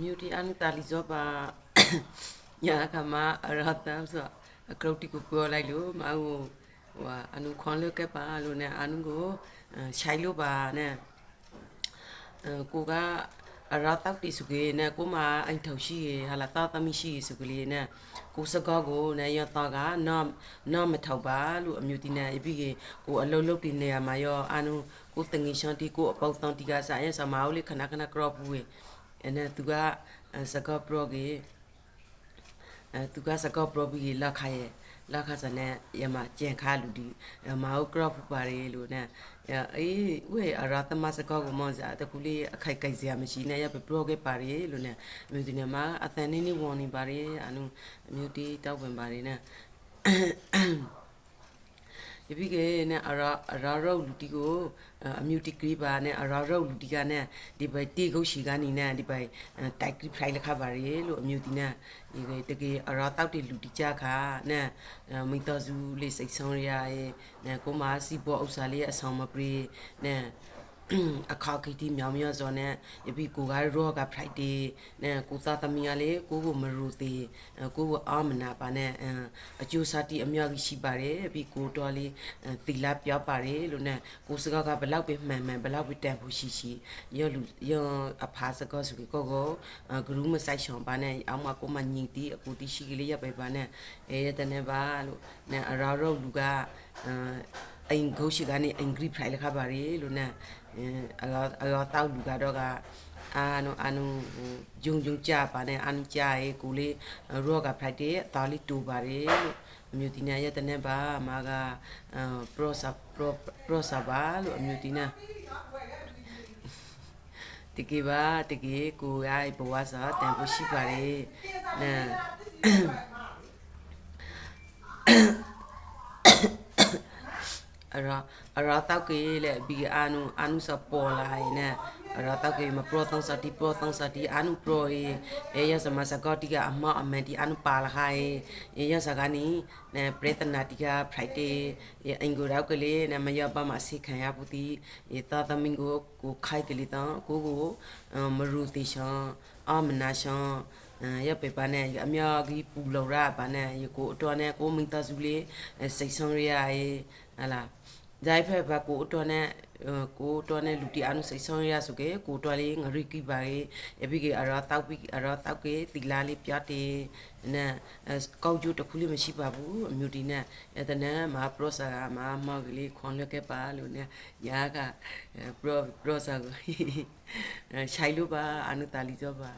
မြူတီအနုတာလီဇောပါညာကမအရတမ်ဆိုအကရုတ်တီကိုပြောလိုက်လို့မအောင်ဟိုဟာအနုခွန်လွတ်ခဲ့ပါလို့ ਨੇ အနုကိုရှိုင်လို့ပါ ਨੇ ကိုကအရာတောက်တီစုကေနဲ့ကိုမအိုင်ထောက်ရှိရဟာလာတာသမီရှိရစုကလေးနဲ့ကိုစကောကိုနဲ့ရတော့ကနော်နော်မထောက်ပါလို့အမျိုးတီနဲ့ပြီးကေကိုအလုံးလုံးတီနေရမှာရောအနုကိုတငီရှန်တီကိုအပေါက်တန်တီကစားရဆမာဦးလေးခဏခဏကရော့ဘူး အဲနဲ့သူကစကောပရောကေအဲသူကစကောပရောပြီးလက်ခါရဲ့လက်ခါစနဲ့ရမကြံခါလူဒီမဟုတ်ကရော့ပူပါလေလို့နဲ့အေးဝဲအရာသမစကောကိုမောင်စားတကူလေးအခိုက်ကြိုက်စရာမရှိနဲ့ရပပရောကေပါလေလို့နဲ့အမျိုးဒီနဲ့မှာအသန်နေနေဝန်နေပါလေအနုအမျိုးတီတောက်ဝင်ပါလေနဲ့ ယပိကေနဲ့အရာအရာရောလူတီကိုအမြူတီဂရီပါနဲ့အရာရောလူတီကနဲ့ဒီပိုင်တီကုတ်ရှိကနေနဲ့ဒီပိုင်တိုက်ဂရီဖိုင်လက်ခပါရီလို့အမြူတီနဲ့ဒီကေတကေအရာတောက်တီလူတီကြခါနဲ့မိတော်စုလေးစိတ်ဆုံးရရဲ့နဲ့ကိုမစီပေါ်ဥစားလေးရဲ့အဆောင်မပရီနဲ့ အခါကတိမြောင်မြောစောနဲ့ယပိကိုကရောက Friday နဲ့ကိုသားသမီးကလေကိုကိုမရူသေးကိုကိုအာမနာပါနဲ့အကျိုးစားတိအမြောက်ကြီးရှိပါတယ်ပြီးကိုတော်လေးသီလာပြောပါတယ်လို့နဲ့ကိုစကားကဘလောက်ပဲမှန်မှန်ဘလောက်ပဲတန်ဖို့ရှိရှိရောလူရောအဖာစကားဆိုကိုကိုဂရုမဆိုင်ရှောင်းပါနဲ့အောက်မှာကိုမညင်တီအကူတီရှိကလေးရပဲပါနဲ့အဲရတဲ့နဲ့ပါလို့နဲ့အရာရောလူကအိမ်ဂုတ်ရှိကနေအင်္ဂရိဖိုင်လခပါရီလို့နဲ့ အရောအရောတောက်လူကတော့ကအာနိုအာနိုဂျုံဂျုံကြပါနဲ့အန်ကြရဲကိုလေးရောကဖိုက်တဲ့သာလီတူပါရီလို့အမျိုးတီနာရတဲ့နဲ့ပါမာကပရောစာပရောပရောစာပါလို့အမျိုးတီနာတကယ်ပါတကယ်ကိုရဘဝစားတန်ဖို့ရှိပါတယ်နဲ့အရာအရာတောက်ကေလေဘီအာနုအာနုစပေါ်လာနေအရာတောက်ကေမပရောသန်စတီပ ရောသန်စတီအာနုပရောအေရစမစကောတိကအမအမန်တီအာနုပါလာခိုင်အေရစကနီနေပရတနာတိကဖရိုက်ဒေအင်ကိုရောက်ကလေးနမရပါမစိခံရပူတီေသာသမင်ကိုကိုခိုက်ကလေးတန်ကိုကိုမရူတီရှန်အမနာရှန်ရပေပါနဲ့အမြောက်ကြီးပူလော်ရပါနဲ့ကိုအတော်နဲ့ကိုမင်တစုလေးစိတ်ဆုံးရရဲ့ ဟလာဇိုင်ဖက်ဘကိုတော်နဲ့ကိုတော်နဲ့လူတီအနုစိတ်ဆောင်ရဆိုကေကိုတော်လေးငရိကိပါရေအပိကေအရာတောက်ပိအရာတောက်ကေသီလာလေးပြတဲ့နဲ့ကောက်ကျိုးတစ်ခုလေးမရှိပါဘူးအမျိုးတီနဲ့အဲ့ဒါနဲ့မပရောစာကမမောက်ကလေးခွန်လွက်ခဲ့ပါလို့နဲ့ညာကပရောပရောစာကိုရှိုင်လို့ပါအနုတာလီကြောပါ